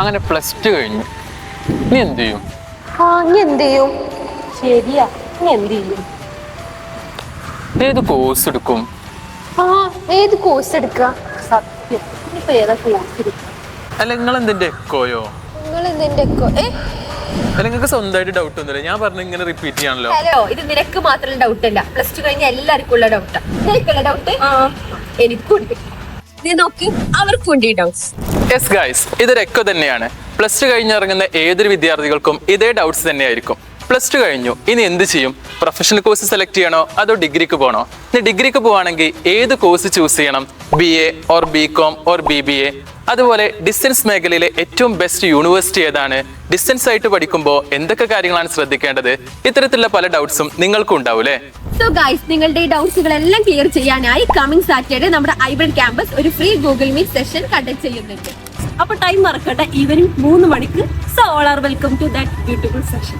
അങ്ങനെ plus two കഴിഞ്ഞു. നീ എന്ത് ചെയ്യും? ആ ഇനി എന്ത് ചെയ്യും? ശരിയാ നീ എന്ത് ചെയ്യും? ഏത് കോഴ്സ് എടുക്കും? ആ ഏത് കോഴ്സ് എടുക്കുക സത്യം. ഇനിയിപ്പോ ഏതാ കോഴ്സ് അല്ല നിങ്ങൾ എന്തിന്റെ എക്കോയോ നിങ്ങൾ എന്തിന്റെ ഏ? അല്ല നിങ്ങൾക്ക് സ്വന്തമായിട്ട് ഡൗട്ട് ഒന്നുമില്ല. ഞാൻ പറഞ്ഞ ഇങ്ങനെ റിപ്പീറ്റ് ചെയ്യാണല്ലോ. ഹലോ ഇത് നിനക്ക് മാത്രം ഡൗട്ട് അല്ല. പ്ലസ് ടു കഴിഞ്ഞ എല്ലാവർക്കും ഉള്ള ഡൗട്ടാ നിനക്കുള്ള ഡൗട്ട് എനിക്കുണ്ട്. നീ നോക്കി അവർക്ക് ഡൗട്ട്സ് യെസ് തന്നെയാണ്. പ്ലസ് ടു കഴിഞ്ഞിറങ്ങുന്ന ഏതൊരു വിദ്യാർത്ഥികൾക്കും ഇതേ ഡൗട്ട്സ് തന്നെയായിരിക്കും. പ്ലസ് ടു കഴിഞ്ഞു. ഇനി എന്ത് ചെയ്യും? പ്രൊഫഷണൽ കോഴ്സ് സെലക്ട് ചെയ്യണോ അതോ ഡിഗ്രിക്ക് പോകണോ ഇനി ഡിഗ്രിക്ക് പോവാണെങ്കിൽ ഏത് കോഴ്സ് ചൂസ് ചെയ്യണം? B A or B com or B B A അതുപോലെ ഡിസ്റ്റൻസ് മേഖലയിലെ ഏറ്റവും ബെസ്റ്റ് യൂണിവേഴ്സിറ്റി ഏതാണ്? ഡിസ്റ്റൻസ് ആയിട്ട് പഠിക്കുമ്പോൾ എന്തൊക്കെ കാര്യങ്ങളാണ് ശ്രദ്ധിക്കേണ്ടത്? ഇത്തരത്തിലുള്ള പല ഡൗട്ട്സും നിങ്ങൾക്കും ഉണ്ടാവൂലേ സോ ഗൈസ് നിങ്ങളുടെ ഡൗട്ട്സുകളെല്ലാം ക്ലിയർ ചെയ്യാനായി കമ്മിങ് സാറ്റർഡേ നമ്മുടെ ഐബൺ ക്യാമ്പസ് ഒരു free Google meet session conduct ചെയ്യുന്നുണ്ട്. അപ്പൊ ടൈം മറക്കട്ടെ ഈവനിങ് മൂന്ന് മണിക്ക് so all are welcome to that beautiful session